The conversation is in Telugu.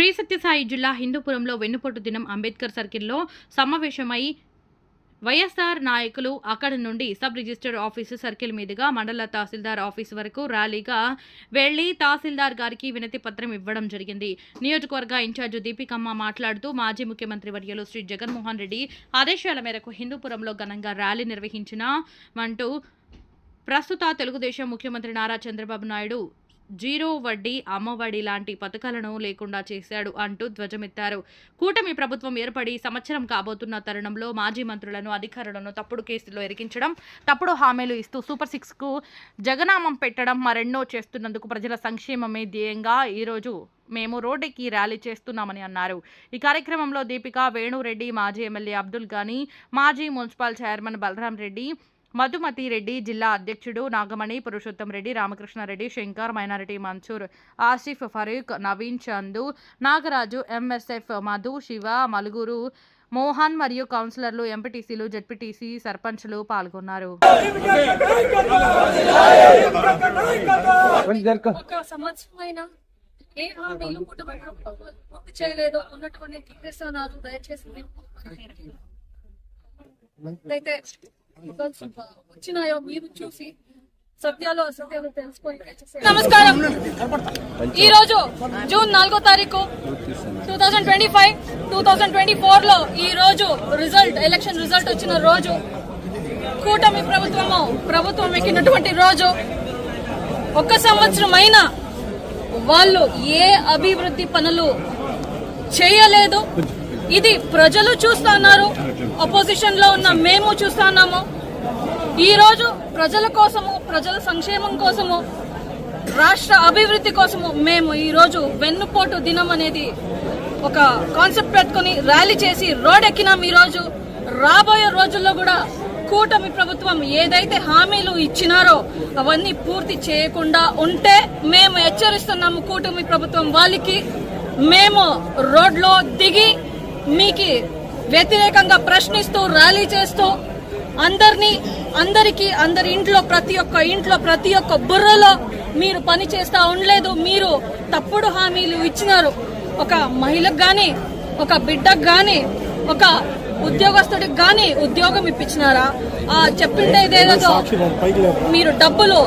శ్రీ సత్యసాయి జిల్లా హిందూపురంలో వెన్నుపోటు దినం అంబేద్కర్ సర్కిల్లో సమావేశమై వైఎస్ఆర్ నాయకులు అక్కడి నుండి సబ్ రిజిస్టర్ ఆఫీసు సర్కిల్ మీదుగా మండల తహసీల్దార్ ఆఫీస్ వరకు ర్యాలీగా వెళ్ళి తహసీల్దార్ గారికి వినతి పత్రం ఇవ్వడం జరిగింది. నియోజకవర్గ ఇన్ఛార్జ్ దీపికమ్మ మాట్లాడుతూ మాజీ ముఖ్యమంత్రి వర్యులు శ్రీ జగన్మోహన్ రెడ్డి ఆదేశాల మేరకు హిందూపురంలో ఘనంగా ర్యాలీ నిర్వహించినామంటూ ప్రస్తుత తెలుగుదేశం ముఖ్యమంత్రి నారా చంద్రబాబు నాయుడు జీరో వడ్డీ అమ్మఒడి లాంటి పథకాలను లేకుండా చేశాడు అంటూ ధ్వజమెత్తారు. కూటమి ప్రభుత్వం ఏర్పడి సంవత్సరం కాబోతున్న తరుణంలో మాజీ మంత్రులను అధికారులను తప్పుడు కేసుల్లో ఎరికించడం తప్పుడు హామీలు ఇస్తూ సూపర్ సిక్స్కు జగనామం పెట్టడం మరెన్నో చేస్తున్నందుకు ప్రజల సంక్షేమమే ధ్యేయంగా ఈరోజు మేము రోడ్డుకి ర్యాలీ చేస్తున్నామని అన్నారు. ఈ కార్యక్రమంలో దీపిక వేణురెడ్డి మాజీ ఎమ్మెల్యే అబ్దుల్ గానీ మాజీ మున్సిపల్ చైర్మన్ బలరాం రెడ్డి మధుమతి రెడ్డి జిల్లా అధ్యక్షుడు నాగమణి పురుషోత్తం రెడ్డి రామకృష్ణారెడ్డి శంకర్ మైనారిటీ మన్సూర్ ఆసిఫ్ ఫరూక్ నవీన్ చందు నాగరాజు ఎంఎస్ఎఫ్ మధు శివ మలుగురు మోహన్ మరియు కౌన్సిలర్లు ఎంపీటీసీలు జడ్పీటీసీ సర్పంచ్లు పాల్గొన్నారు. ఏ హామీలు పూర్తి చేయలేదు ఉన్నటువంటి దయచేసి అయితే వచ్చినాయో మీరు చూసి సత్యాలు అసత్యాలు తెలుసుకొని నమస్కారం. ఈ రోజు జూన్ నాలుగో తారీఖు two thousand twenty five two thousand twenty ఫోర్లో ఈ రోజు రిజల్ట్ ఎలక్షన్ రిజల్ట్ వచ్చిన రోజు కూటమి ప్రభుత్వము ప్రభుత్వం ఎక్కినటువంటి రోజు ఒక్క సంవత్సరం అయినా వాళ్ళు ఏ అభివృద్ధి పనులు చేయలేదు. ఇది ప్రజలు చూస్తున్నారు అపోజిషన్లో ఉన్న మేము చూస్తున్నాము ఈరోజు ప్రజల కోసము ప్రజల సంక్షేమం కోసము రాష్ట్ర అభివృద్ధి కోసము మేము ఈరోజు వెన్నుపోటు దినం అనేది ఒక కాన్సెప్ట్ పెట్టుకుని ర్యాలీ చేసి రోడ్ ఎక్కినాం ఈ రోజు. రాబోయే రోజుల్లో కూడా కూటమి ప్రభుత్వం ఏదైతే హామీలు ఇచ్చినారో అవన్నీ పూర్తి చేయకుండా ఉంటే మేము హెచ్చరిస్తున్నాము కూటమి ప్రభుత్వం వాళ్ళకి. మేము రోడ్లో దిగి మీకు వ్యతిరేకంగా ప్రశ్నిస్తూ ర్యాలీ చేస్తూ అందరినీ అందరికి అందరి ఇంట్లో ప్రతి ఒక్క ఇంట్లో ప్రతి ఒక్క బుర్రలో మీరు పని చేస్తా ఉండలేదు మీరు తప్పుడు హామీలు ఇచ్చినారు. ఒక మహిళకు గాని ఒక బిడ్డకు గాని ఒక ఉద్యోగస్తుడికి గాని ఉద్యోగం ఇప్పించినారా? ఆ చెప్పిండే ఇదేదో మీరు డబ్బులు